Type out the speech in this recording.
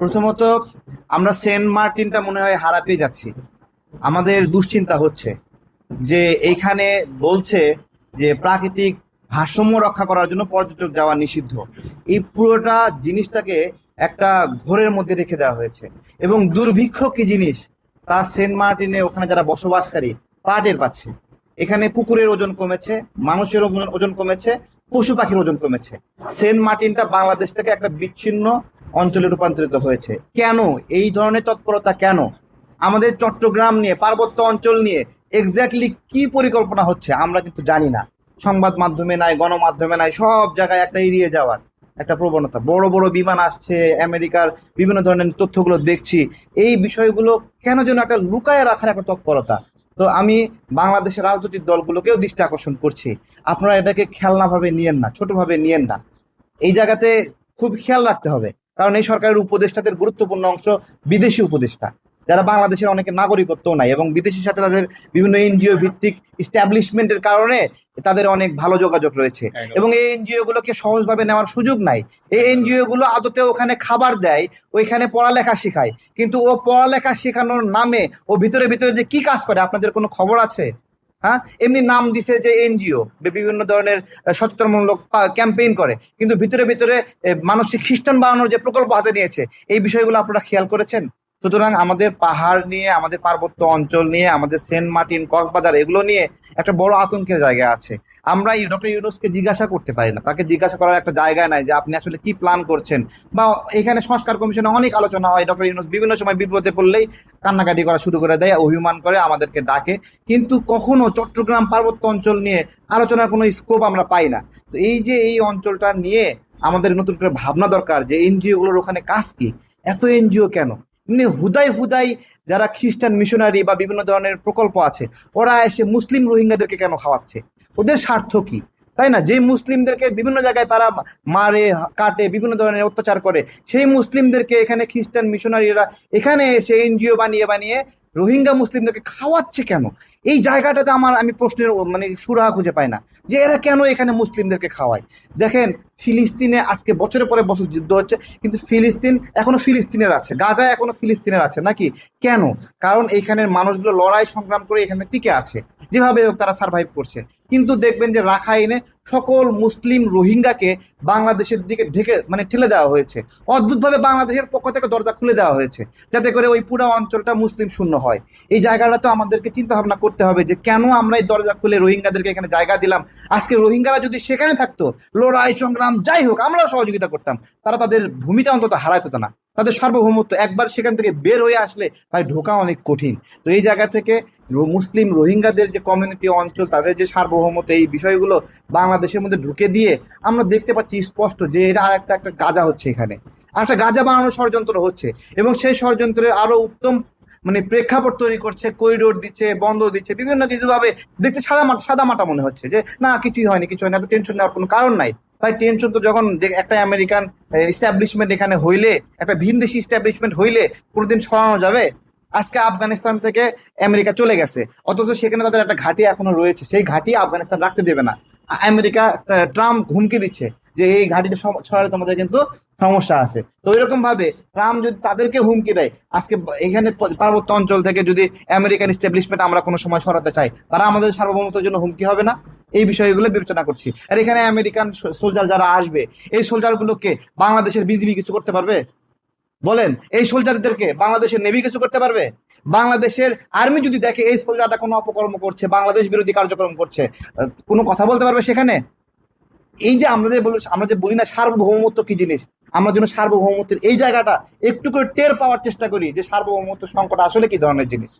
প্রথমত, আমরা সেন্ট মার্টিনটা মনে হয় হারাতেই যাচ্ছি। আমাদের দুশ্চিন্তা হচ্ছে যে এইখানে বলছে যে প্রাকৃতিক ভারসাম্য রক্ষা করার জন্য পর্যটক যাওয়া নিষিদ্ধ। এই পুরোটা জিনিসটাকে একটা ঘোরের মধ্যে রেখে দেওয়া হয়েছে। এবং দুর্ভিক্ষ কি জিনিস? তা সেন্ট মার্টিনে ওখানে যারা বসবাসকারী, তা টের পাচ্ছে। এখানে কুকুরের ওজন কমেছে, মানুষের ওজন কমেছে, পশু পাখির ওজন কমেছে। সেন্ট মার্টিনটা বাংলাদেশ থেকে একটা বিচ্ছিন্ন অঞ্চলে রূপান্তরিত হয়েছে। কেন? এই ধরনের তৎপরতা কেন? আমাদের চট্টগ্রাম নিয়ে, পার্বত্য অঞ্চল নিয়ে এক্স্যাক্টলি কি পরিকল্পনা হচ্ছে আমরা কিন্তু জানি না। সংবাদ মাধ্যমে নাই, গণমাধ্যমে নাই, সব জায়গায় একটা এড়িয়ে যাওয়ার একটা প্রবণতা। বড় বড় বিমান আসছে, আমেরিকার বিভিন্ন ধরনের তথ্যগুলো দেখছি। এই বিষয়গুলো কেন যেন একটা লুকায় রাখার একটা তৎপরতা। তো আমি বাংলাদেশের রাজনৈতিক দলগুলোকেও দৃষ্টি আকর্ষণ করছি। আপনারা এটাকে খেলনাভাবে নিয়েন না, ছোটভাবে নিয়েন না। এই জায়গাতে খুব খেয়াল রাখতে হবে। কারণ এই সরকারের উপদেষ্টাদের গুরুত্বপূর্ণ অংশ বিদেশি উপদেষ্টা যারা বাংলাদেশের অনেকে নাগরিকত্ব নাই এবং বিদেশের সাথে তাদের বিভিন্ন এনজিও ভিত্তিক ইস্টাবলিশমেন্টের কারণে তাদের অনেক ভালো যোগাযোগ রয়েছে। এবং এই এনজিও গুলোকে সহজভাবে নেওয়ার সুযোগ নাই। এই এনজিও গুলো আদতে ওখানে খাবার দেয় ওইখানে পড়ালেখা শেখায়। কিন্তু ও পড়ালেখা শেখানোর নামে ও ভিতরে ভিতরে যে কি কাজ করে আপনাদের কোনো খবর আছে? হ্যাঁ? এমনি নাম দিছে যে এনজিও বিভিন্ন ধরনের সচেতনমূলক ক্যাম্পেইন করে। কিন্তু ভিতরে ভিতরে মানুষকে খ্রিস্টান বানানোর যে প্রকল্প হাতে নিয়েছে, এই বিষয়গুলো আপনারা খেয়াল করেছেন? সুতরাং আমাদের পাহাড় নিয়ে, আমাদের পার্বত্য অঞ্চল নিয়ে, আমাদের সেন্ট মার্টিন, কক্সবাজার, এগুলো নিয়ে একটা বড় আতঙ্কের জায়গা আছে। আমরা ডক্টর ইউনুসকে জিজ্ঞাসা করতে পারি না। তাকে জিজ্ঞাসা করার একটা জায়গা নাই যে আপনি আসলে কি প্ল্যান করছেন। বা এখানে সংস্কার কমিশনে অনেক আলোচনা হয় ডক্টর ইউনুস বিভিন্ন সময় বিপদে পড়লেই কান্নাকাটি করা শুরু করে দেয়, অভিমান করে, আমাদেরকে ডাকে। কিন্তু কখনো চট্টগ্রাম পার্বত্য অঞ্চল নিয়ে আলোচনার কোনো স্কোপ আমরা পাই না। তো এই যে এই অঞ্চলটা নিয়ে আমাদের নতুন করে ভাবনা দরকার যে এনজিও গুলোর ওখানে কাজ কি? এত এনজিও কেন? এমনি হুদাই হুদাই যারা খ্রিস্টান মিশনারি বা বিভিন্ন ধরনের প্রকল্প আছে, ওরা এসে মুসলিম রোহিঙ্গাদেরকে কেন খাওয়াচ্ছে? ওদের স্বার্থ কি? তাই না? যে মুসলিমদেরকে বিভিন্ন জায়গায় তারা মারে, কাটে, বিভিন্ন ধরনের অত্যাচার করে, সেই মুসলিমদেরকে এখানে খ্রিস্টান মিশনারিরা এখানে এসে এনজিও বানিয়ে বানিয়ে রোহিঙ্গা মুসলিমদেরকে খাওয়াচ্ছে কেন? এই জায়গাটাতে আমার, আমি প্রশ্নের মানে সুরাহা খুঁজে পাই না। যে এরা কেন এখানে মুসলিমদেরকে খাওয়ায়? দেখেন, ফিলিস্তিনে আজকে বছরের পরে বছর যুদ্ধ হচ্ছে, কিন্তু ফিলিস্তিন এখনও ফিলিস্তিনের আছে। গাজা এখনও ফিলিস্তিনের আছে। নাকি? কেন? কারণ এইখানের মানুষগুলো লড়াই সংগ্রাম করে এখানে টিকে আছে। যেভাবে হোক তারা সার্ভাইভ করছে। কিন্তু দেখবেন যে রাখাইনে সকল মুসলিম রোহিঙ্গাকে বাংলাদেশের দিকে ঢেকে মানে ঠেলে দেওয়া হয়েছে। অদ্ভুতভাবে বাংলাদেশের পক্ষ থেকে দরজা খুলে দেওয়া হয়েছে, যাতে করে ওই পুরো অঞ্চলটা মুসলিম শূন্য হয়। এই জায়গাটা তো আমাদেরকে চিন্তা ভাবনা করতে হবে যে কেন আমরা এই দরজা খুলে রোহিঙ্গাদেরকে এখানে জায়গা দিলাম? আজকে রোহিঙ্গারা যদি সেখানে থাকতো, লড়াই, সংগ্রাম, যাই হোক, আমরাও সহযোগিতা করতাম। তারা তাদের ভূমিটা অন্তত হারাইতো না। তাদের সার্বভৌমত্ব একবার সেখান থেকে বের হয়ে আসলে ভাই ঢোকা অনেক কঠিন। তো এই জায়গা থেকে মুসলিম রোহিঙ্গাদের যে কমিউনিটি অঞ্চল, তাদের যে সার্বভৌমত্ব, এই বিষয়গুলো বাংলাদেশের মধ্যে ঢুকে দিয়ে আমরা দেখতে পাচ্ছি স্পষ্ট যে এটা আর একটা একটা গাজা হচ্ছে এখানে। একটা গাজা বানানোর ষড়যন্ত্র হচ্ছে। এবং সেই ষড়যন্ত্রের আরও উত্তম মানে প্রেক্ষাপট তৈরি করছে করিডোর দিচ্ছে, বন্ধ দিচ্ছে, বিভিন্ন কিছু ভাবে দেখতে সাদা মাটা সাদা মাটা মনে হচ্ছে যে, না, কিছুই হয়নি কিছু হয়নি, এত টেনশন নেওয়ার কোনো কারণ নাই। ভাই টেনশন তো যখন একটা আমেরিকান এস্টাবলিশমেন্ট এখানে হইলে, একটা ভিনদেশি এস্টাবলিশমেন্ট হইলে কোনোদিন সরানো যাবে? আজকে আফগানিস্তান থেকে আমেরিকা চলে গেছে। অথচ সেখানে তাদের একটা ঘাঁটি এখনও রয়েছে। সেই ঘাঁটি আফগানিস্তান রাখতে দেবে না। আমেরিকা ট্রাম্প হুমকি দিচ্ছে। যে এই ঘাঁটিটা সরালে তোমাদের কিন্তু সমস্যা আছে। তো এরকম ভাবে ট্রাম্প যদি তাদেরকে হুমকি দেয়, আজকে এখানে পার্বত্য অঞ্চল থেকে যদি আমেরিকান এস্টাবলিশমেন্ট আমরা কোনো সময় সরাতে চাই, তারা আমাদের সার্বভৌমত্বের জন্য হুমকি হবে না? এই বিষয়গুলো বিবেচনা করছি। আর এখানে আমেরিকান সোলজার যারা আসবে, এই সোলজার গুলোকে বাংলাদেশের বিজিবি কিছু করতে পারবে? বলেন, এই সোলজারদেরকে বাংলাদেশের নেভি কিছু করতে পারবে? বাংলাদেশের আর্মি যদি দেখে এই সোলজারটা কোনো অপকর্ম করছে, বাংলাদেশ বিরোধী কার্যক্রম করছে কোনো কথা বলতে পারবে সেখানে? এই যে আমরা যে আমরা যে বলি না সার্বভৌমত্ব কি জিনিস? আমরা যেন সার্বভৌমত্বের এই জায়গাটা একটু করে টের পাওয়ার চেষ্টা করি যে সার্বভৌমত্ব সংকট আসলে কি ধরনের জিনিস?